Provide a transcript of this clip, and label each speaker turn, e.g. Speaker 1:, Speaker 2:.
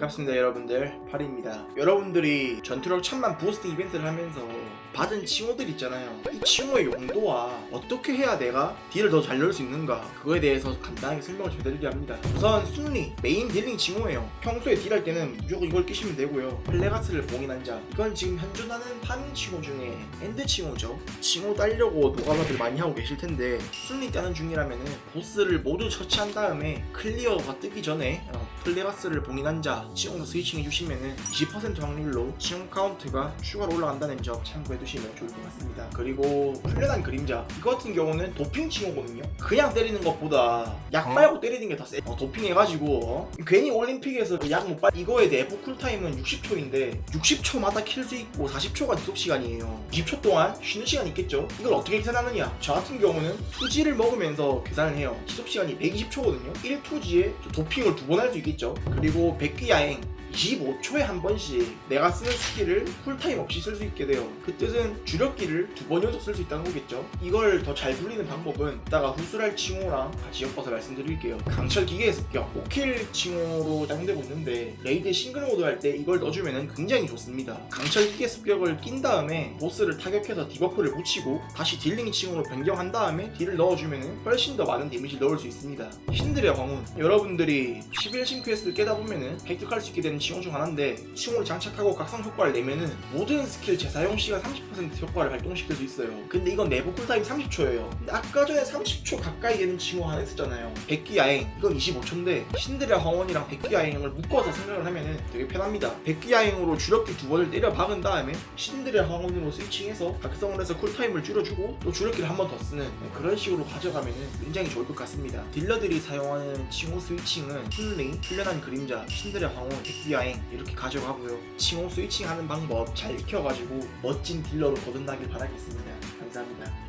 Speaker 1: 반갑습니다 여러분들. 파리입니다. 여러분들이 전투력 천만 부스팅 이벤트를 하면서 받은 칭호들 있잖아요. 이 칭호의 용도와 어떻게 해야 내가 딜을 더 잘 넣을 수 있는가 그거에 대해서 간단하게 설명을 좀 해드리려 합니다. 우선 순리 메인 딜링 칭호예요. 평소에 딜할 때는 무조건 이걸 끼시면 되고요. 플레가스를 봉인한 자 이건 지금 현존하는 파밍 칭호 중에 엔드 칭호죠. 칭호 따려고 노가다들 많이 하고 계실 텐데 순리 따는 중이라면은 보스를 모두 처치한 다음에 클리어가 뜨기 전에 어, 플레가스를 봉인한 자 칭호 스위칭 해 주시면은 20% 확률로 칭호 카운트가 추가로 올라간다는 점 참고해 두시면 좋을 것 같습니다. 그리고 훈련한 그림자 이거 같은 경우는 도핑 칭호거든요. 그냥 때리는 것보다 약 빨고 때리는 게 더 세. 어, 도핑해가지고 어? 괜히 올림픽에서 그약못 빨. 이거에 대해 쿨 타임은 60초인데 60초마다 킬 수 있고 40초가 지속 시간이에요. 20초 동안 쉬는 시간 있겠죠? 이걸 어떻게 계산하느냐? 저 같은 경우는 투지를 먹으면서 계산을 해요. 지속 시간이 120초거든요. 1투지에 도핑을 두 번 할 수 있 겠죠. 그리고 백기 야행 25초에 한 번씩 내가 쓰는 스킬을 쿨타임 없이 쓸 수 있게 돼요. 그 뜻은 주력기를 두 번 연속 쓸 수 있다는 거겠죠. 이걸 더잘 굴리는 방법은 이따가 후술할 칭호랑 같이 엮어서 말씀드릴게요. 강철 기계의 습격 5킬 칭호로 사용되고 있는데 레이드 싱글 모드 할 때 이걸 넣어주면 굉장히 좋습니다. 강철 기계 습격을 낀 다음에 보스를 타격해서 디버프를 붙이고 다시 딜링 칭호로 변경한 다음에 딜을 넣어주면 훨씬 더 많은 데미지를 넣을 수 있습니다. 신들의 황혼 여러분들이 11신 퀘스트를 깨다 보면은 획득할 수 있게 되는 칭호 중 하나인데 칭호를 장착하고 각성 효과를 내면은 모든 스킬 재사용 시간 30% 효과를 발동시킬 수 있어요. 근데 이건 내부 쿨타임 30초예요. 근데 아까 전에 30초 가까이 되는 칭호 하나 있었잖아요. 백기 야행 이건 25초인데 신들의 황혼이랑 백기 야행을 묶어서 생각을 하면은 되게 편합니다. 백기 야행으로 주력기 두 번을 때려 박은 다음에 신들의 황혼으로 스위칭해서 각성을 해서 쿨타임을 줄여주고 또 주력기를 한 번 더 쓰는 네, 그런 식으로 가져가면은 굉장히 좋을 것 같습니다. 딜러들이 사용하는 칭호 스위칭은 훈링, 훈련한 그림자, 신들의 황혼, 백기 야행 이렇게 가져가고요. 칭호 스위칭하는 방법 잘 익혀가지고 멋진 딜러로 거듭나길 바라겠습니다. 감사합니다.